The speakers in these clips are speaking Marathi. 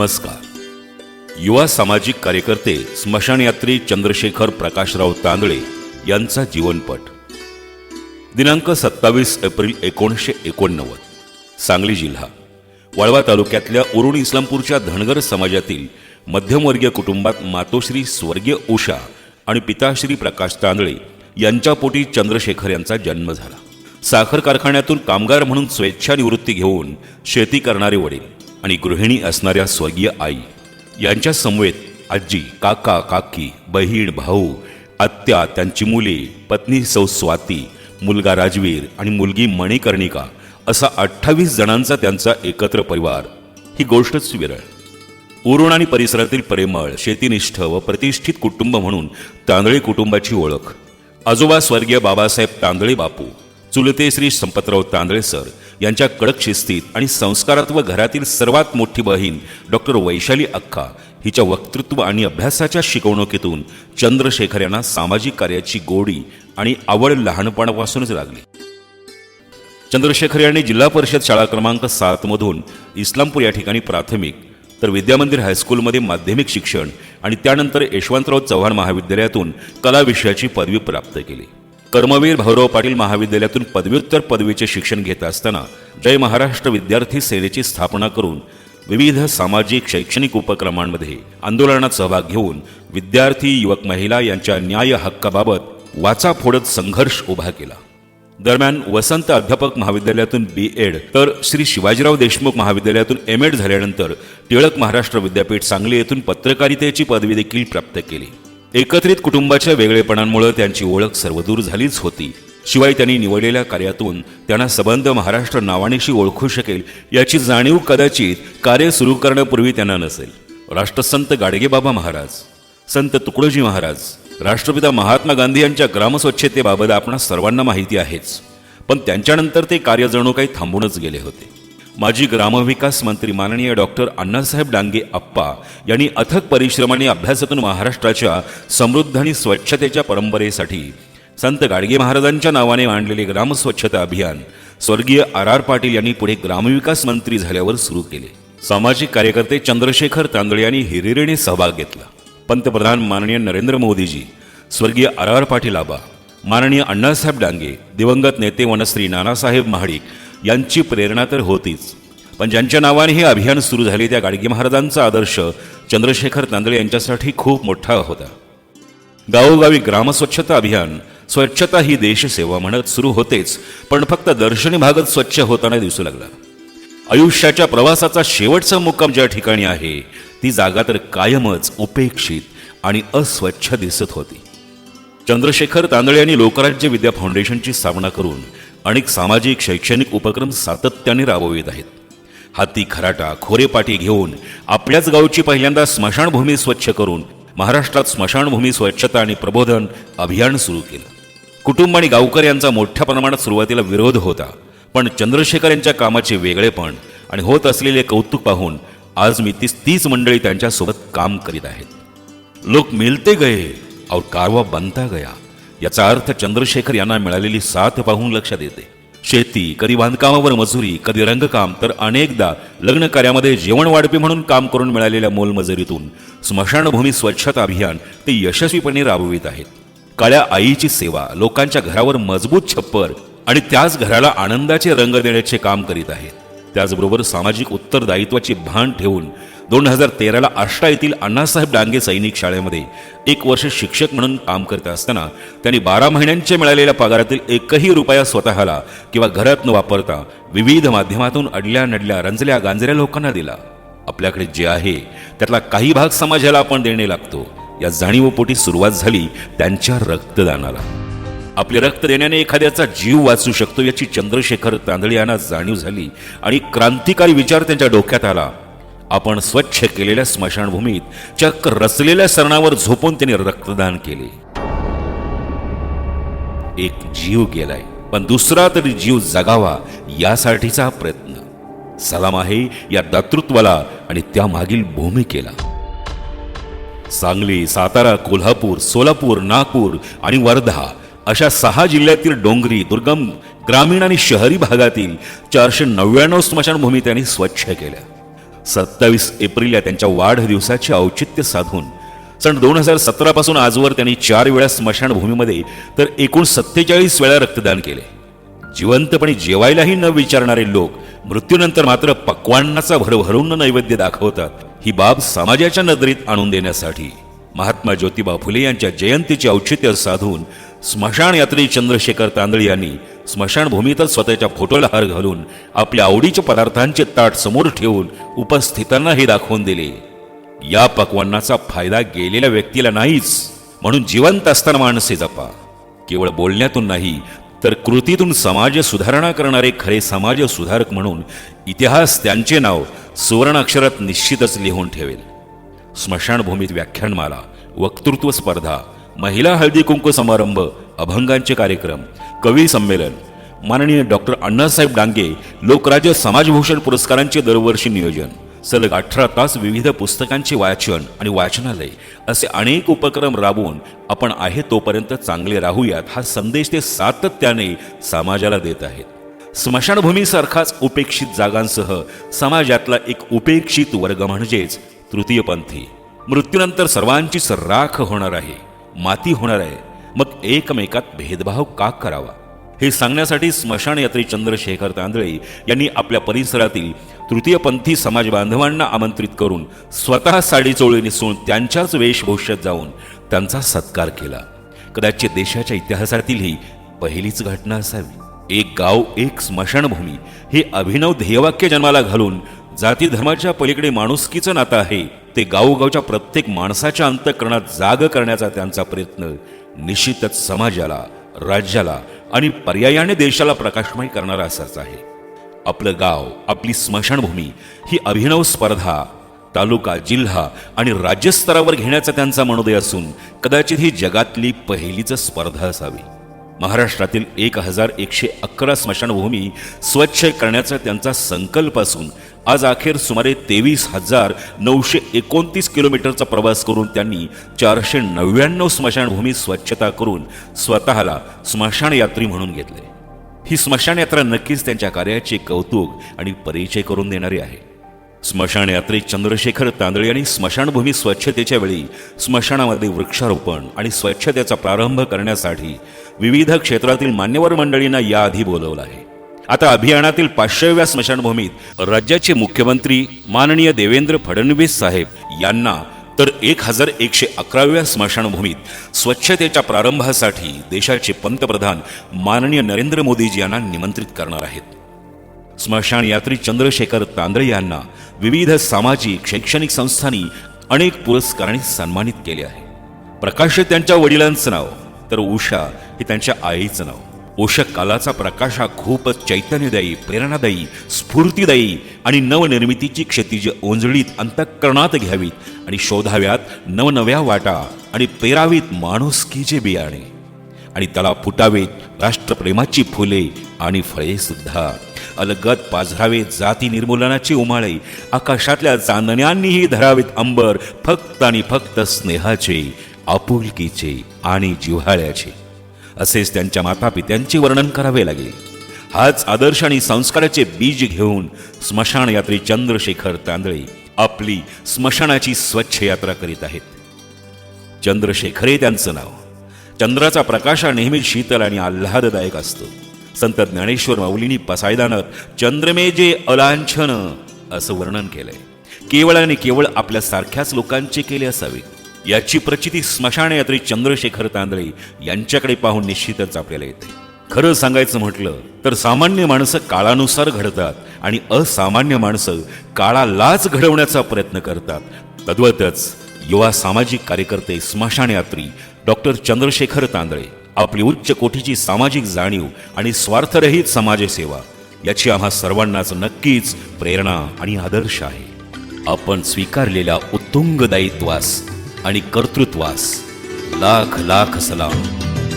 नमस्कार. युवा सामाजिक कार्यकर्ते स्मशानयात्री चंद्रशेखर प्रकाशराव तांदळे यांचा जीवनपट. दिनांक सत्तावीस एप्रिल एकोणीसशे एकोणनव्वद सांगली जिल्हा. वाळवा तालुक्यातल्या उरुण इस्लामपूरच्या धनगर समाजातील मध्यमवर्गीय कुटुंबात मातोश्री स्वर्गीय उषा आणि पिताश्री प्रकाश तांदळे यांच्या पोटी चंद्रशेखर यांचा जन्म झाला. साखर कारखान्यातून कामगार म्हणून स्वेच्छानिवृत्ती घेऊन शेती करणारे वडील. आणि गृहिणी असणाऱ्या स्वर्गीय आई यांच्या समवेत आजी काका काकी बहीण भाऊ आत्या त्यांची मुले पत्नी सौ स्वाती मुलगा राजवीर आणि मुलगी मणिकर्णिका असा अठ्ठावीस जणांचा त्यांचा एकत्र परिवार. ही गोष्टच विरळ. उरुण आणि परिसरातील प्रेमळ शेतीनिष्ठ व प्रतिष्ठित कुटुंब म्हणून तांदळे कुटुंबाची ओळख. आजोबा स्वर्गीय बाबासाहेब तांदळे बापू चुलते श्री संपतराव तांदळे सर यांच्या कडक शिस्तीत आणि संस्कारात व घरातील सर्वात मोठी बहीण डॉक्टर वैशाली अक्का हिच्या वक्तृत्व आणि अभ्यासाच्या शिकवणुकीतून चंद्रशेखर यांना सामाजिक कार्याची गोडी आणि आवड लहानपणापासूनच लागली. चंद्रशेखर यांनी जिल्हा परिषद शाळा क्रमांक सातमधून इस्लामपूर या ठिकाणी प्राथमिक तर विद्यामंदिर हायस्कूलमध्ये माध्यमिक शिक्षण आणि त्यानंतर यशवंतराव चव्हाण महाविद्यालयातून कला विषयाची पदवी प्राप्त केली. कर्मवीर भाऊराव पाटील महाविद्यालयातून पदव्युत्तर पदवीचे शिक्षण घेत असताना जय महाराष्ट्र विद्यार्थी सेनेची स्थापना करून विविध सामाजिक शैक्षणिक उपक्रमांमध्ये आंदोलनात सहभाग घेऊन विद्यार्थी युवक महिला यांच्या न्याय हक्काबाबत वाचा फोडत संघर्ष उभा केला. दरम्यान वसंत अध्यापक महाविद्यालयातून बी एड तर श्री शिवाजीराव देशमुख महाविद्यालयातून एम एड झाल्यानंतर टिळक महाराष्ट्र विद्यापीठ सांगली येथून पत्रकारितेची पदवी देखील प्राप्त केली. एकत्रित कुटुंबाच्या वेगळेपणांमुळे त्यांची ओळख सर्वदूर झालीच होती. शिवाय त्यांनी निवडलेल्या कार्यातून त्यांना सबंध महाराष्ट्र नावानेशी ओळखू शकेल याची जाणीव कदाचित कार्य सुरू करण्यापूर्वी त्यांना नसेल. राष्ट्रसंत गाडगेबाबा महाराज संत तुकडोजी महाराज राष्ट्रपिता महात्मा गांधी यांच्या ग्रामस्वच्छतेबाबत आपण सर्वांना माहिती आहेच. पण त्यांच्यानंतर ते कार्य जणू काही थांबूनच गेले होते. माजी ग्रामविकास मंत्री माननीय डॉक्टर अण्णासाहेब डांगे आप्पा यांनी अथक परिश्रम आणि अभ्यासातून महाराष्ट्राच्या समृद्ध आणि स्वच्छतेच्या परंपरेसाठी संत गाडगे महाराजांच्या नावाने मांडलेले ग्रामस्वच्छता अभियान स्वर्गीय आर आर पाटील यांनी पुढे ग्रामविकास मंत्री झाल्यावर सुरू केले. सामाजिक कार्यकर्ते चंद्रशेखर तांदळे यांनी हिरिरेने सहभाग घेतला. पंतप्रधान माननीय नरेंद्र मोदीजी स्वर्गीय आर आर पाटील आबा माननीय अण्णासाहेब डांगे दिवंगत नेते वनश्री नानासाहेब महाडिक यांची प्रेरणा तर होतीच. पण ज्यांच्या नावाने हे अभियान सुरू झाले त्या गाडगे महाराजांचा आदर्श चंद्रशेखर तांदळे यांच्यासाठी खूप मोठा होता. गावोगावी ग्रामस्वच्छता अभियान स्वच्छता ही देशसेवा म्हणत सुरू होतेच पण फक्त दर्शनी भागच स्वच्छ होताना दिसू लागला. आयुष्याच्या प्रवासाचा शेवटचा मुक्काम ज्या ठिकाणी आहे ती जागा तर कायमच उपेक्षित आणि अस्वच्छ दिसत होती. चंद्रशेखर तांदळे यांनी लोकराज्य विद्या फाउंडेशनची स्थापना करून अनेक सामाजिक शैक्षणिक उपक्रम सातत्याने राबवित आहेत. हाती खराटा खोरेपाटी घेऊन आपल्याच गावची पहिल्यांदा स्मशानभूमी स्वच्छ करून महाराष्ट्रात स्मशानभूमी स्वच्छता आणि प्रबोधन अभियान सुरू केलं. कुटुंब आणि गावकर यांचा मोठ्या प्रमाणात सुरुवातीला विरोध होता पण चंद्रशेखर यांच्या कामाचे वेगळेपण आणि होत असलेले कौतुक पाहून आज मी तीस तीच मंडळी त्यांच्यासोबत काम करीत आहेत. लोक मिलते गए और कारवा बनता गया. याचा अर्थ चंद्रशेखर यांना मिळालेली साथ पाहून लक्षात येते. शेती कधी बांधकामावर मजुरी कधी रंगकाम तर अनेकदा लग्न कार्यामध्ये जेवण वाढपी म्हणून काम करून मिळालेल्या मोलमजुरीतून स्मशानभूमी स्वच्छता अभियान ते यशस्वीपणे राबवित आहेत. काळ्या आईची सेवा लोकांच्या घरावर मजबूत छप्पर आणि त्याच घराला आनंदाचे रंग देण्याचे काम करीत आहेत. त्याचबरोबर सामाजिक उत्तरदायित्वाची भान ठेवून दोन हजार तेराला आष्टा येथील अण्णासाहेब डांगे सैनिक शाळेमध्ये एक वर्ष शिक्षक म्हणून काम करत असताना त्यांनी बारा महिन्यांच्या मिळालेल्या पगारातील एकही रुपया स्वतःला किंवा घरात न वापरता विविध माध्यमातून अडल्या नडल्या रंजल्या गांजऱ्या लोकांना दिला. आपल्याकडे जे आहे त्यातला काही भाग समाजाला आपण देणे लागतो. या जाणीवपोटी सुरुवात झाली त्यांच्या रक्तदानाला. आपले रक्त देण्याने एखाद्याचा जीव वाचू शकतो याची चंद्रशेखर तांदळे यांना जाणीव झाली आणि क्रांतिकारी विचार त्यांच्या डोक्यात आला. आपण स्वच्छ केलेल्या स्मशानभूमीत चक्क रचलेल्या सरणावर झोपून त्यांनी रक्तदान केले. एक जीव गेलाय पण दुसरा तरी जीव जगावा यासाठीचा प्रयत्न. सलाम आहे या दातृत्वाला आणि त्यामागील भूमिकेला. सांगली सातारा कोल्हापूर सोलापूर नागपूर आणि वर्धा अशा सहा जिल्ह्यातील डोंगरी दुर्गम ग्रामीण आणि शहरी भागातील चारशे नव्याण्णव स्मशानभूमी त्यांनी स्वच्छ केल्या. सत्तावीस एप्रिल या त्यांच्या वाढदिवसाचे औचित्य साधून सन दोन हजार सतरापासून आजवर त्यांनी चार वेळा स्मशानभूमीमध्ये तर एकूण सत्तेचाळीस वेळा रक्तदान केले. जिवंतपणे जेवायलाही न विचारणारे लोक मृत्यूनंतर मात्र पक्वान्नाचा भरभरून नैवेद्य दाखवतात ही बाब समाजाच्या नजरेत आणून देण्यासाठी. महात्मा ज्योतिबा फुले यांच्या जयंतीचे औचित्य साधून स्मशान यात्री चंद्रशेखर तांदळे यांनी स्मशानभूमीतच स्वतःच्या फोटोला हार घालून आपल्या आवडीच्या पदार्थांचे ताट समोर ठेवून उपस्थितांना हे दाखवून दिले. या पक्वान्नाचा फायदा गेलेल्या व्यक्तीला नाहीच म्हणून जिवंत असताना माणसे जपा. केवळ बोलण्यातून नाही तर कृतीतून समाज सुधारणा करणारे खरे समाज सुधारक म्हणून इतिहास त्यांचे नाव सुवर्ण अक्षरात निश्चितच लिहून ठेवेल. स्मशानभूमीत व्याख्यानमाला वक्तृत्व स्पर्धा महिला हळदी कुंकू समारंभ अभंगांचे कार्यक्रम कवी संमेलन. माननीय डॉक्टर अण्णासाहेब डांगे लोकराज्य समाजभूषण पुरस्कारांचे दरवर्षी नियोजन. सलग अठरा तास विविध पुस्तकांचे वाचन आणि वाचनालय असे अनेक उपक्रम राबवून आपण आहे तोपर्यंत चांगले राहूयात हा संदेश ते सातत्याने समाजाला देत आहेत. स्मशानभूमीसारखाच उपेक्षित जागांसह समाजातला एक उपेक्षित वर्ग म्हणजेच तृतीयपंथी मृत्यूनंतर सर्वांचीच राख होणार आहे. माती होणार आहे. मग एकमेकात भेदभाव का करावा? हे सांगण्यासाठी स्मशान यात्री चंद्रशेखर तांदळे यांनी आपल्या परिसरातील तृतीयपंथी समाज बांधवांना आमंत्रित करून स्वतः साडी चोळी निसून त्यांच्याच वेशभूषेत जाऊन त्यांचा सत्कार केला. कदाचित देशाच्या इतिहासातील ही पहिलीच घटना असावी. एक गाव एक स्मशानभूमी हे अभिनव ध्येयवाक्य जन्माला घालून जाती धर्माच्या पलीकडे माणुसकीचं नातं आहे ते गावोगावच्या प्रत्येक माणसाच्या अंतकरणात जाग करण्याचा त्यांचा प्रयत्न निश्चितच समाजाला राज्याला आणि पर्यायाने देशाला प्रकाशमय करणारा असाच आहे. आपलं गाव आपली स्मशानभूमी ही अभिनव स्पर्धा तालुका जिल्हा आणि राज्यस्तरावर घेण्याचा त्यांचा मनोदय असून कदाचित ही जगातली पहिलीच स्पर्धा असावी. महाराष्ट्रातील एक हजार एकशे अकरा स्मशानभूमी स्वच्छ करण्याचा त्यांचा संकल्प असून आज अखेर सुमारे तेवीस हजार नऊशे एकोणतीस किलोमीटरचा प्रवास करून त्यांनी चारशे नव्याण्णव स्मशानभूमी स्वच्छता करून स्वतःला स्मशान यात्री म्हणून घेतले. ही स्मशान यात्रा नक्कीच त्यांच्या कार्याचे कौतुक आणि परिचय करून देणारी आहे. स्मशान यात्रेत चंद्रशेखर तांदळे यांनी स्मशानभूमी स्वच्छतेच्या वेळी स्मशानामध्ये वृक्षारोपण आणि स्वच्छतेचा प्रारंभ करण्यासाठी विविध क्षेत्रातील मान्यवर मंडळींना याआधी बोलवलं आहे. आता अभियानातील पाचशेव्या स्मशानभूमीत राज्याचे मुख्यमंत्री माननीय देवेंद्र फडणवीस साहेब यांना तर एक हजार एकशे अकराव्या स्मशानभूमीत स्वच्छतेच्या प्रारंभासाठी देशाचे पंतप्रधान माननीय नरेंद्र मोदीजी यांना निमंत्रित करणार आहेत. स्मशान यात्री चंद्रशेखर तांदळे यांना विविध सामाजिक शैक्षणिक संस्थांनी अनेक पुरस्कारांनी सन्मानित केले आहे. प्रकाश त्यांच्या वडिलांचं नाव तर उषा हे त्यांच्या आईचं नाव. ओषक कालाचा प्रकाश हा खूपच चैतन्यदायी प्रेरणादायी स्फूर्तीदायी आणि नवनिर्मितीची क्षितिज ओंजळीत अंतःकरणात घ्यावीत आणि शोधाव्यात नवनव्या वाटा आणि पेरावीत माणुसकीचे बियाणे. आणि त्याला फुटावेत राष्ट्रप्रेमाची फुले आणि फळे सुद्धा. अलगत पाझरावे जाती निर्मूलनाची उमाळे आकाशातल्या चांदण्यांनीही धरावेत अंबर फक्त आणि फक्त स्नेहाचे आपुलकीचे आणि जिव्हाळ्याचे. असेच त्यांच्या मातापित्यांचे वर्णन करावे लागेल. हाच आदर्श आणि संस्काराचे बीज घेऊन स्मशान यात्री चंद्रशेखर तांदळे आपली स्मशानाची स्वच्छ यात्रा करीत आहेत. चंद्रशेखर हे त्यांचं नाव. चंद्राचा प्रकाश हा नेहमी शीतल आणि आल्हाददायक असतो. संत ज्ञानेश्वर माऊलींनी पसायदानात चंद्रमे जे अलांछन असं वर्णन केलंय. केवळ आणि केवळ आपल्या सारख्याच लोकांचे केले असावे. याची प्रचिती स्मशान यात्री चंद्रशेखर तांदळे यांच्याकडे पाहून निश्चितच आपल्याला येते. खरं सांगायचं म्हटलं तर सामान्य माणसं काळानुसार घडतात आणि असामान्य माणसं काळालाच घडवण्याचा प्रयत्न करतात. तद्वतच युवा सामाजिक कार्यकर्ते स्मशान यात्री डॉक्टर चंद्रशेखर तांदळे आपली उच्च कोटीची सामाजिक जाणीव आणि स्वार्थरहित समाजसेवा याची आम्हा सर्वांनाच नक्कीच प्रेरणा आणि आदर्श आहे. आपण स्वीकारलेल्या उत्तुंग दायित्वास आणि कर्तृत्वास लाख लाख सलाम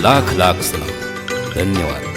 लाख लाख सलाम. धन्यवाद.